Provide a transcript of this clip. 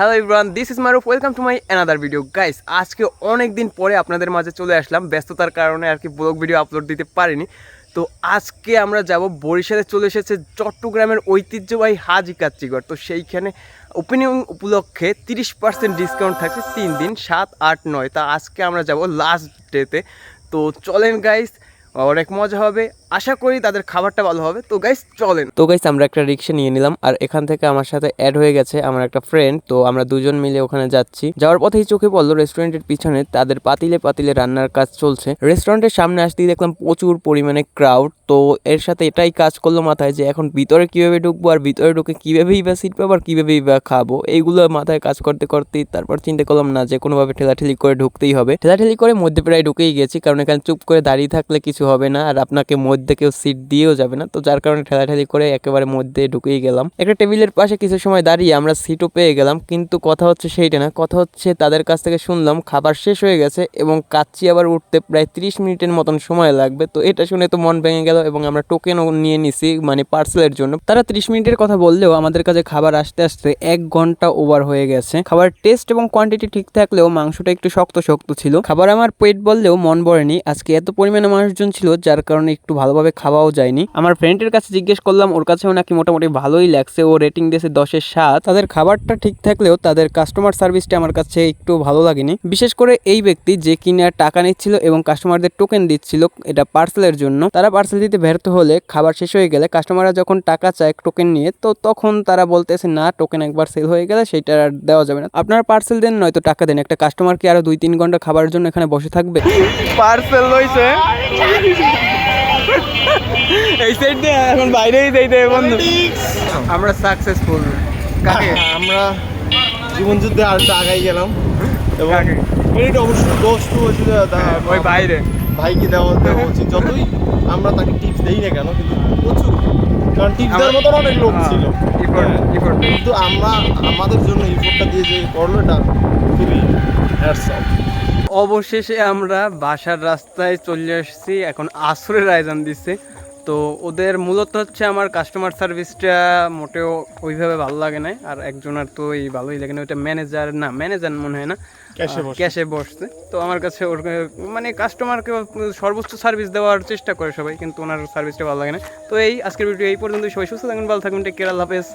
Hello Ibran this is Maruf welcome to my another video guys আজকে অনেক দিন পরে আপনাদের মাঝে চলে আসলাম। ব্যস্ততার কারণে আর কি ব্লগ ভিডিও আপলোড দিতে পারিনি। তো আজকে আমরা যাব বরিশালে চলে এসেছে চট্টগ্রামের ঐতিহ্যবাহী হাজি কাচ্চিগড়। তো সেইখানে ওপেনিং উপলক্ষে তিরিশ পার্সেন্ট ডিসকাউন্ট থাকছে তিন দিন, সাত, আট, নয়। তা আজকে আমরা যাব লাস্ট ডেতে তো চলেন গাইস অনেক মজা হবে। আশা করি তাদের খাবারটা ভালো হবে। তো গাইস চলেন। তো গাইস আমরা একটা রিক্সা নিয়ে নিলাম, আর এখান থেকে আমার সাথে অ্যাড হয়ে গেছে আমার একটা ফ্রেন্ড তো আমরা দুজন মিলে ওখানে যাচ্ছি। যাওয়ার পথেই চোখে পড়ল রেস্টুরেন্টের পিছনে, তাদের পাতিলে পাতিলে রান্নার কাজ চলছে। রেস্টুরেন্টের সামনে আসতেই দেখলাম প্রচুর পরিমাণে ক্রাউড তো এর সাথে এটাই কাজ করল মাথায় যে এখন ভিতরে কীভাবে ঢুকবো, আর ভিতরে ঢুকে কিভাবেই বা সিট পাবো, আর কিভাবেই বা খাব। এইগুলো মাথায় কাজ করতে করতেই তারপর চিন্তা করলাম না যে কোনোভাবে ঠেলাঠেলি করে ঢুকতেই হবে। ঠেলাঠেলি করে মধ্যে প্রায় ঢুকেই গেছি, কারণ এখানে চুপ করে দাঁড়িয়ে থাকলে কিছু হবে না, আর আপনাকে মধ্যে কেউ সিট দিয়েও যাবে না। তো যার কারণে ঠেলাঠেলি করে একেবারে মধ্যে ঢুকেই গেলাম। একটা টেবিলের পাশে কিছু সময় দাঁড়িয়ে আমরা সিটও পেয়ে গেলাম, কিন্তু কথা হচ্ছে সেইটা না। কথা হচ্ছে তাদের কাছ থেকে শুনলাম, খাবার শেষ হয়ে গেছে এবং কাচ্চি আবার উঠতে প্রায় তিরিশ মিনিটের মতন সময় লাগবে। তো এটা শুনে তো মন ভেঙে গেল এবং আমরা টোকেনও নিয়ে নিছি মানে পার্সেলের জন্য। তারা ত্রিশ মিনিটের কথা বললেও আমাদের কাছে খাবার আসতে আসতে এক ঘণ্টা ওভার হয়ে গেছে। খাবার টেস্ট এবং কোয়ান্টিটি ঠিক থাকলেও মাংসটা একটু শক্ত শক্ত ছিল। খাবার আমার পেট বললেও মন ভরেনি। আজকে এত পরিমাণে মানুষজন ছিল, যার কারণে একটু ভালোভাবে খাওয়াও যায়নি। আমার ফ্রেন্ডের কাছে জিজ্ঞেস করলাম, ওর কাছেও নাকি মোটামুটি ভালোই লাগছে, ও রেটিং দিয়েছে দশের সাত। তাদের খাবারটা ঠিক থাকলেও তাদের কাস্টমার সার্ভিসটা আমার কাছে একটু ভালো লাগেনি। বিশেষ করে এই ব্যক্তি যে কিনা টাকা নিচ্ছিল এবং কাস্টমারদের টোকেন দিচ্ছিল এটা পার্সেলের জন্য, তারা পার্সেল দিতে ব্যর্থ হলে খাবার শেষ হয়ে গেলে কাস্টমাররা যখন টাকা চায় টোকেন নিয়ে, তো তখন তারা বলতেছে, না টোকেন একবার সেল হয়ে গেলে সেটা আর দেওয়া যাবে না। আপনারা পার্সেল দেন, নয়তো টাকা দেন। একটা কাস্টমার কি আরও দুই তিন ঘণ্টা খাবারের জন্য এখানে বসে থাকবে? পার্সেল লইছে? এই সাইড দিয়ে এখন বাইরেই যাইতে বন্ধু। আমরা সাকসেসফুল কাকে? আমরা জীবন যুদ্ধে আর আগাই গেলাম। এবং কাকে? এটা অবশ্যই দোষ তো হচ্ছে যে তা- ওই বাইরে। ভাইকে দেওয়া দেওয়া উচিত। যতই আমরা তাকে টিপস দেই না কেন কিন্তু প্রচুর। কারণ টিপস দেওয়ার মতন অনেক লোক ছিল। ইফোর্ট হ্যাঁ। ইফোর্ট কিন্তু আমরা আমাদের জন্য ইফোর্টটা দিয়ে যে করল এটা খুবই অবশেষে আমরা বাসার রাস্তায় চলে এসেছি এখন আসরের আয়োজন দিচ্ছে। তো ওদের মূলত হচ্ছে আমার কাস্টমার সার্ভিসটা মোটেও ওইভাবে ভালো লাগে না আর একজনের তো এই ভালোই লাগে না ওইটা ম্যানেজার না ম্যানেজার মনে হয় না ক্যাশে বসে। বসছে। তো আমার কাছে ওর মানে কাস্টমারকে সর্বোচ্চ সার্ভিস দেওয়ার চেষ্টা করে সবাই কিন্তু ওনার সার্ভিসটা ভালো লাগে না। তো এই আজকের ভিডিও এই পর্যন্ত সবাই সুস্থ থাকবেন ভালো থাকবেন টেক কেয়ার আল্লাহ হাফেজ।